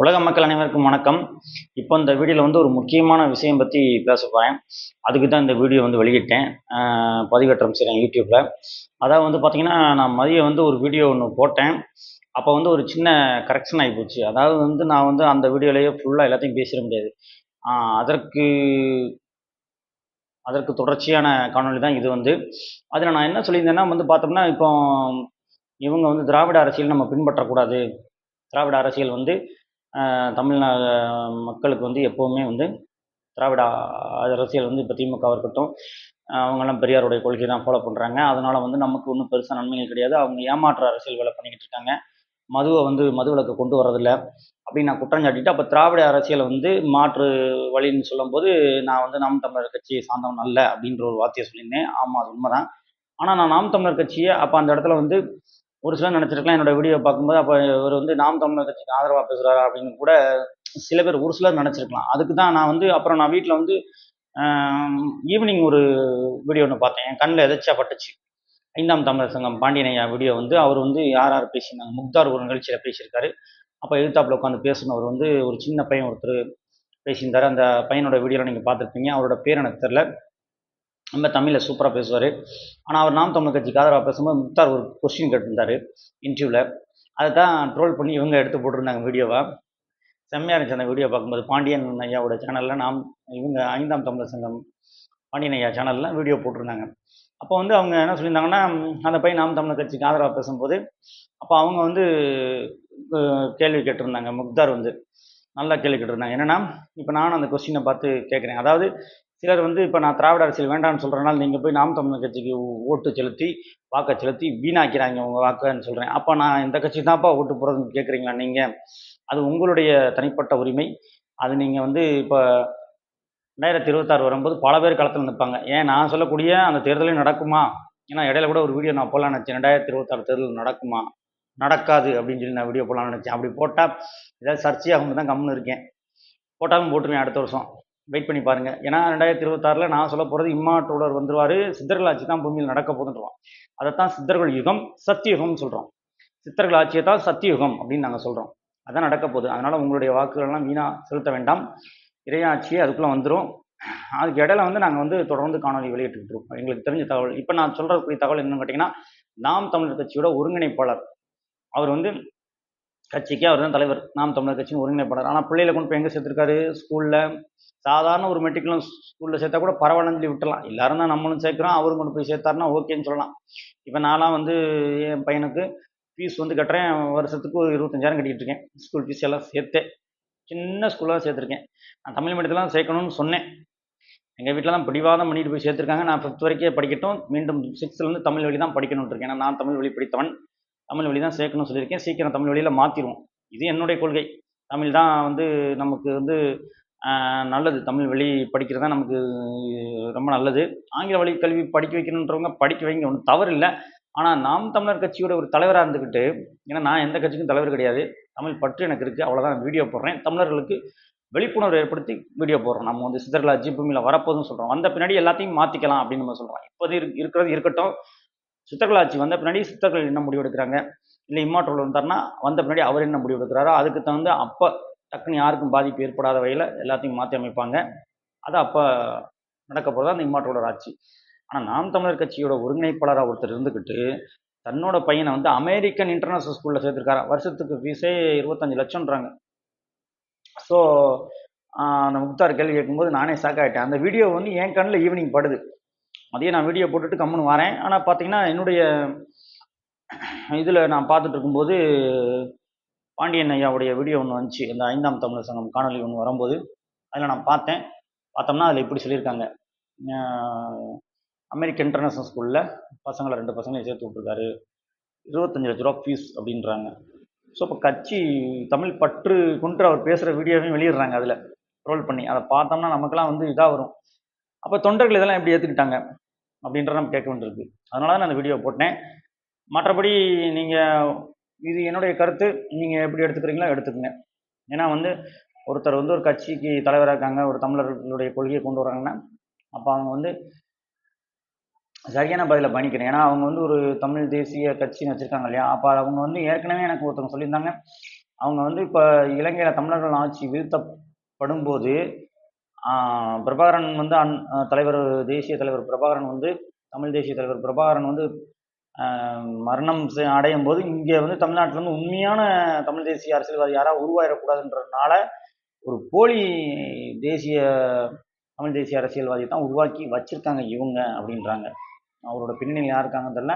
உலக மக்கள் அனைவருக்கும் வணக்கம். இப்போ இந்த வீடியோவில் வந்து ஒரு முக்கியமான விஷயம் பற்றி பேச போகிறேன் அதுக்கு தான் இந்த வீடியோ வந்து வெளியிட்டேன். பதிவேற்றம் செய்கிறேன் யூடியூப்பில் அதாவது வந்து பார்த்தீங்கன்னா நான் மதியம் வந்து ஒரு வீடியோ ஒன்று போட்டேன். அப்போ வந்து ஒரு சின்ன கரெக்ஷன் ஆகி போச்சு. அதாவது வந்து நான் வந்து அந்த வீடியோலேயே ஃபுல்லாக எல்லாத்தையும் பேசிட முடியாது. அதற்கு அதற்கு தொடர்ச்சியான காணொளி தான் இது வந்து. அதில் நான் என்ன சொல்லியிருந்தேன்னா வந்து பார்த்தோம்னா இப்போ இவங்க வந்து திராவிட அரசியல் நம்ம பின்பற்றக்கூடாது. திராவிட அரசியல் வந்து தமிழ்நா மக்களுக்கு வந்து எப்போவுமே வந்து திராவிட அரசியல் வந்து இப்போ திமுக இருக்கட்டும் அவங்கெல்லாம் பெரியாருடைய கொள்கை தான் ஃபாலோ பண்ணுறாங்க அதனால் வந்து நமக்கு ஒன்றும் பெருசாக நன்மைகள் கிடையாது. அவங்க ஏமாற்ற அரசியல் வேலை பண்ணிக்கிட்டு இருக்காங்க. மதுவை வந்து மதுவிலக்கு கொண்டு வரதில்லை அப்படின்னு நான் குற்றம் சாட்டிட்டு அப்போ திராவிட அரசியலை வந்து மாற்று வழின்னு சொல்லும்போது நான் வந்து நாம் தமிழர் கட்சியை சார்ந்தவன் அல்ல அப்படின்ற ஒரு வார்த்தையை சொல்லியிருந்தேன். ஆமாம் அது உண்மைதான். ஆனால் நான் நாம் தமிழர் கட்சியை அப்போ அந்த இடத்துல வந்து ஒரு சிலர் நினச்சிருக்கலாம் என்னோட வீடியோ பார்க்கும்போது அப்போ இவர் வந்து நாம் தமிழர் கட்சிக்கு ஆதரவாக பேசுகிறாரா அப்படின்னு கூட சில பேர் ஒரு சிலர் நினச்சிருக்கலாம். அதுக்கு தான் நான் வந்து அப்புறம் நான் வீட்டில் வந்து ஈவினிங் ஒரு வீடியோ ஒன்று பார்த்தேன். என் கண்ணில் எதாச்சா பட்டுச்சு. ஐந்தாம் தமிழர் சங்கம் பாண்டியனையா வீடியோ வந்து அவர் வந்து யார் யார் பேசினாங்க முக்தார் ஒரு நிகழ்ச்சியில் பேசியிருக்காரு. அப்போ எழுத்தாப்பில் உட்காந்து பேசினவர் வந்து ஒரு சின்ன பையன் ஒருத்தர் பேசியிருந்தாரு. அந்த பையனோட வீடியோவில் நீங்கள் பார்த்துருப்பீங்க. அவரோட பேர் எனக்கு தெரில ரொம்ப தமிழில் சூப்பராக பேசுவார். ஆனால் அவர் நாம் தமிழ் கட்சிக்கு ஆதரவாக பேசும்போது முக்தார் ஒரு கொஸ்டின் கேட்டிருந்தாரு இன்டர்வியூவில் அதை தான் ட்ரோல் பண்ணி இவங்க எடுத்து போட்டிருந்தாங்க வீடியோவை செம்மையாக இருந்துச்சு அந்த வீடியோ பார்க்கும்போது. பாண்டியன் ஐயாவோட சேனலில் நாம் இவங்க ஐந்தாம் தமிழர் சங்கம் பாண்டியன் ஐயா சேனலில் வீடியோ போட்டிருந்தாங்க. அப்போ வந்து அவங்க என்ன சொல்லியிருந்தாங்கன்னா அந்த பையன் நாம் தமிழர் கட்சிக்கு ஆதரவாக பேசும்போது அப்போ அவங்க வந்து கேள்வி கேட்டிருந்தாங்க. முக்தார் வந்து நல்லா கேள்வி கேட்டிருந்தாங்க. என்னென்னா இப்போ நானும் அந்த கொஸ்டினை பார்த்து கேட்குறேன். அதாவது சிலர் வந்து இப்போ நான் திராவிட அரசியல் வேண்டாம்னு சொல்கிறனால நீங்கள் போய் நாம் தமிழ் கட்சிக்கு ஓட்டு செலுத்தி வாக்கை செலுத்தி வீணாக்கிறாங்க உங்கள் வாக்குன்னு சொல்கிறேன் அப்போ நான் இந்த கட்சி தான்ப்பா ஓட்டு போகிறதுன்னு கேட்குறீங்களா நீங்கள் அது உங்களுடைய தனிப்பட்ட உரிமை. அது நீங்கள் வந்து இப்போ ரெண்டாயிரத்தி இருபத்தாறு வரும்போது பல பேர் களத்தில் நிற்பாங்க ஏன் நான் சொல்லக்கூடிய அந்த தேர்தலையும் நடக்குமா? ஏன்னா இடையில கூட ஒரு வீடியோ நான் போகலான்னு நினச்சேன். ரெண்டாயிரத்தி இருபத்தாறு தேர்தல் நடக்குமா? நடக்காது அப்படின்னு சொல்லி நான் வீடியோ போடலாம்னு நினச்சேன். அப்படி போட்டால் ஏதாவது சர்ச்சையாகும் தான் கம்முன்னு இருக்கேன். போட்டாலும் போட்டுருவேன் அடுத்த வருஷம். வெயிட் பண்ணி பாருங்கள் ஏன்னா ரெண்டாயிரத்தி இருபத்தாறில் நான் சொல்ல போகிறது இம்மாற்றோடர் வந்துருவார். சித்தர்கள் ஆட்சி தான் பூமியில் நடக்க போகுதுன்றோம் அதைத்தான் சித்தர்கள் யுகம் சத்தியுகம்னு சொல்கிறோம் சித்தர்கள் ஆட்சியை தான் சத்தியுகம் அப்படின்னு நாங்கள் சொல்கிறோம் அதான் நடக்க போகுது. அதனால் உங்களுடைய வாக்குகள்லாம் வீணாக செலுத்த வேண்டாம். இறையாட்சி அதுக்குள்ளே வந்துடும் அதுக்கு இடையில வந்து நாங்கள் வந்து தொடர்ந்து காணொலி வெளியிட்டுக்கிட்டு இருக்கோம். எங்களுக்கு தெரிஞ்ச தகவல் இப்போ நான் சொல்கிறக்கூடிய தகவல் என்னன்னு கேட்டிங்கன்னா நாம் தமிழர் கட்சியோட ஒருங்கிணைப்பாளர். அவர் வந்து கட்சிக்கு அவர் தான் தலைவர். நாம் தமிழர் கட்சியின் ஒருங்கிணைப்பாளர். ஆனால் பிள்ளைகளை கொண்டு போய் எங்கே சேர்த்துருக்காரு? ஸ்கூலில் சாதாரண ஒரு மெட்ரிகுலம் ஸ்கூலில் சேர்த்தா கூட பரவாயில்லன்னு சொல்லி விட்டுலாம் எல்லாரும் தான் நம்மளும் சேர்க்குறோம் அவரும் கொண்டு போய் சேர்த்தாருன்னா ஓகேன்னு சொல்லலாம். இப்போ நான்லாம் வந்து என் பையனுக்கு ஃபீஸ் வந்து கட்டுறேன். வருஷத்துக்கு ஒரு இருபத்தஞ்சாயிரம் கட்டிக்கிட்டு இருக்கேன். ஸ்கூல் ஃபீஸ் எல்லாம் சேர்த்தே சின்ன ஸ்கூலாக சேர்த்துருக்கேன். நான் தமிழ் மீடியத்தில் சேர்க்கணும்னு சொன்னேன். எங்கள் வீட்டில் தான் பிடிவாதம் பண்ணிட்டு போய் சேர்த்துருக்காங்க. நான் ஃபிஃப்த் வரைக்கும் படிக்கட்டும். மீண்டும் சிக்ஸ்த்துலேருந்து தமிழ் வழி தான் படிக்கணும்னு இருக்கேன். ஏன்னா நான் தமிழ் வழி படித்தவன். தமிழ் வழி தான் சேர்க்கணும்னு சொல்லியிருக்கேன். சீக்கிரம் தமிழ் வழியில் மாற்றிடுவோம் இது என்னுடைய கொள்கை. தமிழ் தான் வந்து நமக்கு வந்து நல்லது. தமிழ் வழி படிக்கிறது தான் நமக்கு ரொம்ப நல்லது. ஆங்கில வழி கல்வி படிக்க வைக்கணுன்றவங்க படிக்க வைங்க. ஒன்றும் தவறு இல்லை. ஆனால் நாம் தமிழர் கட்சியோட ஒரு தலைவராக இருந்துக்கிட்டு ஏன்னா நான் எந்த கட்சிக்கும் தலைவர் கிடையாது. தமிழ் பற்று எனக்கு இருக்குது அவ்வளோதான் வீடியோ போடுறேன். தமிழர்களுக்கு விழிப்புணர்வு ஏற்படுத்தி வீடியோ போடுறோம். நம்ம வந்து சித்தர்கள் ஜிபுமியில் பூமியில் வரப்போதுன்னு சொல்கிறோம் வந்த பின்னாடி எல்லாத்தையும் மாற்றிக்கலாம் அப்படின்னு நம்ம சொல்கிறோம் இப்போது இருக்கிறது இருக்கட்டும். சித்தர்கள் ஆட்சி வந்த பின்னாடி சித்தர்கள் என்ன முடிவு எடுக்கிறாங்க? இல்லை இம்மாற்றல் வந்தார்னா வந்த பின்னாடி அவர் என்ன முடிவு எடுக்கிறாரோ அதுக்கு தகுந்த அப்போ டக்குன்னு யாருக்கும் பாதிப்பு ஏற்படாத வகையில் எல்லாத்தையும் மாற்றி அமைப்பாங்க. அது அப்போ நடக்க போகிறது அந்த இம்மாற்றோட ஆட்சி. ஆனால் நாம் தமிழர் கட்சியோட ஒருங்கிணைப்பாளராக ஒருத்தர் இருந்துக்கிட்டு தன்னோட பையனை வந்து அமெரிக்கன் இன்டர்நேஷனல் ஸ்கூலில் சேர்த்துருக்காரா? வருஷத்துக்கு ஃபீஸே இருபத்தஞ்சு லட்சம்ன்றாங்க. ஸோ அந்த முக்தார் கேள்வி கேட்கும்போது நானே ஷாக் ஆகிட்டேன் அந்த வீடியோ வந்து என் கண்ணில் ஈவினிங் படுது. மதியம் நான் வீடியோ போட்டுட்டு கம்முன்னு வரேன். ஆனால் பார்த்தீங்கன்னா என்னுடைய இதில் நான் பார்த்துட்டு இருக்கும்போது பாண்டியன் ஐயாவுடைய வீடியோ ஒன்று வந்துச்சு. அந்த ஐந்தாம் தமிழர் சங்கம் காணொலி ஒன்று வரும்போது அதில் நான் பார்த்தேன். பார்த்தோம்னா அதில் இப்படி சொல்லியிருக்காங்க. அமெரிக்க இன்டர்நேஷ்னல் இன்டர்நேஷனல் ஸ்கூலில் பசங்களை ரெண்டு பசங்களையும் சேர்த்து விட்ருக்காரு இருபத்தஞ்சு லட்ச ரூபா ஃபீஸ் அப்படின்றாங்க. ஸோ இப்போ கட்சி தமிழ் பற்று கொண்டு அவர் பேசுகிற வீடியோவையும் வெளியிடுறாங்க அதில். ரோல் பண்ணி. அதை பார்த்தோம்னா நமக்கெல்லாம் வந்து இதாக வரும். அப்போ தொண்டர்கள் இதெல்லாம் எப்படி ஏற்றுக்கிட்டாங்க அப்படின்றத நம்ம கேட்க வேண்டியிருக்கு. அதனால தான் நான் அந்த வீடியோ போட்டேன். மற்றபடி நீங்கள் இது என்னுடைய கருத்து. நீங்கள் எப்படி எடுத்துக்கிறீங்களோ எடுத்துக்கங்க. ஏன்னா வந்து ஒருத்தர் வந்து ஒரு கட்சிக்கு தலைவராக இருக்காங்க ஒரு தமிழர்களுடைய கொள்கையை கொண்டு வராங்கன்னா அப்போ அவங்க வந்து சரியான பதிலை பண்ணிக்கிறேன் ஏன்னா அவங்க வந்து ஒரு தமிழ் தேசிய கட்சின்னு வச்சுருக்காங்க இல்லையா? அப்போ அவங்க வந்து ஏற்கனவே எனக்கு ஒருத்தவங்க சொல்லியிருந்தாங்க. அவங்க வந்து இப்போ இலங்கையில் தமிழர்கள் ஆட்சி வீழ்த்தப்படும்போது பிரபாகரன் வந்து அன் தலைவர் தேசிய தலைவர் பிரபாகரன் வந்து தமிழ் தேசிய தலைவர் பிரபாகரன் வந்து மரணம் அடையும் போது இங்கே வந்து தமிழ்நாட்டில் வந்து உண்மையான தமிழ் தேசிய அரசியல்வாதி யாராவது உருவாயிடக்கூடாதுன்றதுனால ஒரு போலி தேசிய தமிழ் தேசிய அரசியல்வாதி தான் உருவாக்கி வச்சுருக்காங்க இவங்க அப்படின்றாங்க. அவரோட பின்னணியில் யார் இருக்காங்க தெரில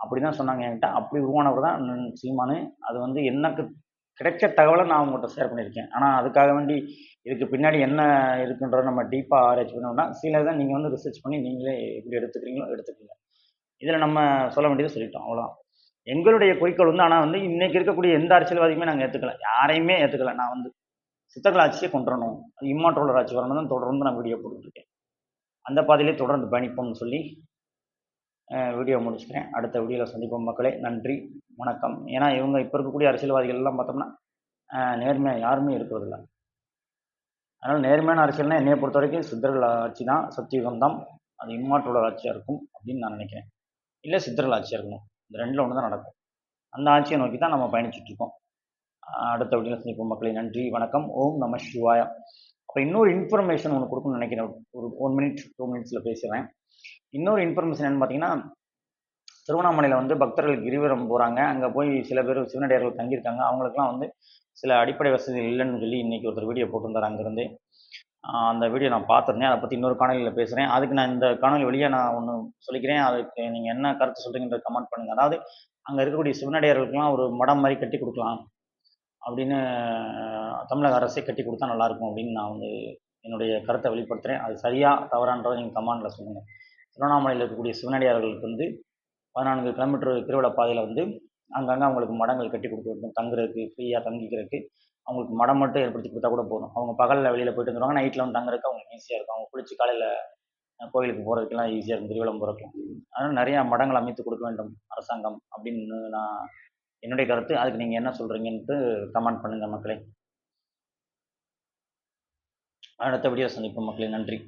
அப்படி தான் சொன்னாங்க என்கிட்ட. அப்படி உருவானவர் தான் சீமானு. அது வந்து எனக்கு கிடைச்ச தகவலை நான் உங்கள்கிட்ட ஷேர் பண்ணியிருக்கேன். ஆனால் அதுக்காக வேண்டி இதுக்கு பின்னாடி என்ன இருக்குன்றத நம்ம டீப்பாக ஆராய்ச்சி பண்ணோம்னா சிலதை தான் நீங்கள் வந்து ரிசர்ச் பண்ணி நீங்களே எப்படி எடுத்துக்கிறீங்களோ எடுத்துக்கங்க. இதில் நம்ம சொல்ல வேண்டியது சொல்லிட்டோம். அவ்வளோதான் எங்களுடைய குறிக்கோள் வந்து ஆனால் வந்து இன்றைக்கி இருக்கக்கூடிய எந்த அரசியல்வாதியுமே நாங்கள் ஏற்றுக்கல யாரையுமே ஏற்றுக்கல நான் வந்து சித்தர்கள் ஆட்சியை கொண்டு வரணும் அது இம்மாற்றோலர் ஆட்சி வரணும் தான் தொடர்ந்து நான் வீடியோ போட்டுருக்கேன் அந்த பாதையிலே தொடர்ந்து பயணிப்போம்னு சொல்லி வீடியோ முடிச்சுக்கிறேன். அடுத்த வீடியோவில் சந்திப்போம் மக்களே. நன்றி. வணக்கம். ஏன்னா இவங்க இப்போ இருக்கக்கூடிய அரசியல்வாதிகள் எல்லாம் பார்த்தோம்னா நேர்மையாக யாருமே இருக்கிறதில்ல. அதனால் நேர்மையான அரசியல்னால் என்னையை பொறுத்த வரைக்கும் சித்தர்கள் ஆட்சி தான் சத்தியுகம் தான். அது இம்மாற்றோட ஆட்சியாக இருக்கும் அப்படின்னு நான் நினைக்கிறேன். இல்லை சித்தர்கள் ஆட்சியாக இருக்கணும். இந்த ரெண்டில் ஒன்று தான் நடக்கும். அந்த ஆட்சியை நோக்கி தான் நம்ம பயணிச்சுட்ருக்கோம் அடுத்த வீட்டில் சந்திப்போம் மக்களை. நன்றி வணக்கம். ஓம் நம சிவாயா. அப்போ இன்னொரு இன்ஃபர்மேஷன் ஒன்று கொடுக்கணும்னு நினைக்கிறேன். ஒரு ஒன் மினிட் டூ மினிட்ஸில் பேசுகிறேன் இன்னொரு இன்ஃபர்மேஷன் என்னன்னு பார்த்தீங்கன்னா திருவண்ணாமலையில் வந்து பக்தர்கள் கிரிவரம் போகிறாங்க அங்கே போய் சில பேர் சிவனடியார்கள் தங்கியிருக்காங்க. அவங்களுக்குலாம் வந்து சில அடிப்படை வசதிகள் இல்லைன்னு சொல்லி இன்றைக்கி ஒருத்தர் வீடியோ போட்டிருந்தார் அங்கேருந்து. அந்த வீடியோ நான் பார்த்துருந்தேன். அதை பற்றி இன்னொரு காணொலியில் பேசுகிறேன் அதுக்கு நான் இந்த காணொலி வழியாக நான் ஒன்று சொல்லிக்கிறேன். அதுக்கு நீங்கள் என்ன கருத்து சொல்கிறீங்கன்ற கமெண்ட் பண்ணுங்கள் அதாவது அங்கே இருக்கக்கூடிய சிவனடியார்களுக்கெல்லாம் ஒரு மடம் மாதிரி கட்டி கொடுக்கலாம். அப்படின்னு தமிழக அரசே கட்டி கொடுத்தா நல்லாயிருக்கும் அப்படின்னு நான் வந்து என்னுடைய கருத்தை வெளிப்படுத்துகிறேன் அது சரியாக தவறான்றதை நீங்கள் கமெண்டில் சொல்லுங்கள் திருவண்ணாமலையில் இருக்கக்கூடிய சிவனடியார்களுக்கு வந்து பதினான்கு கிலோமீட்டர் திருவிழா பாதையில் வந்து அங்கங்கே அவங்களுக்கு மடங்கள் கட்டி கொடுக்க வேண்டும். தங்குறதுக்கு ஃப்ரீயாக தங்கிக்கிறதுக்கு அவங்களுக்கு மடம் மட்டும் ஏற்படுத்தி கொடுத்தா கூட போதும். அவங்க பகலில் வெளியில் போயிட்டு வந்துடுவாங்க நைட்டில் வந்து தங்குறதுக்கு அவங்களுக்கு ஈஸியாக இருக்கும். அவங்க குளிச்சு காலையில் கோயிலுக்கு போகிறதுக்கெல்லாம் ஈஸியாக இருக்கும். திருவிழம் போகிறதுக்கு அதனால் நிறையா மடங்கள் அமைத்து கொடுக்க வேண்டும் அரசாங்கம் அப்படின்னு நான் என்னுடைய கருத்து. அதுக்கு நீங்கள் என்ன சொல்கிறீங்கன்ட்டு கமெண்ட் பண்ணுங்கள் மக்களே. அடுத்த வீடியோ சந்திப்போம் மக்களே. நன்றி.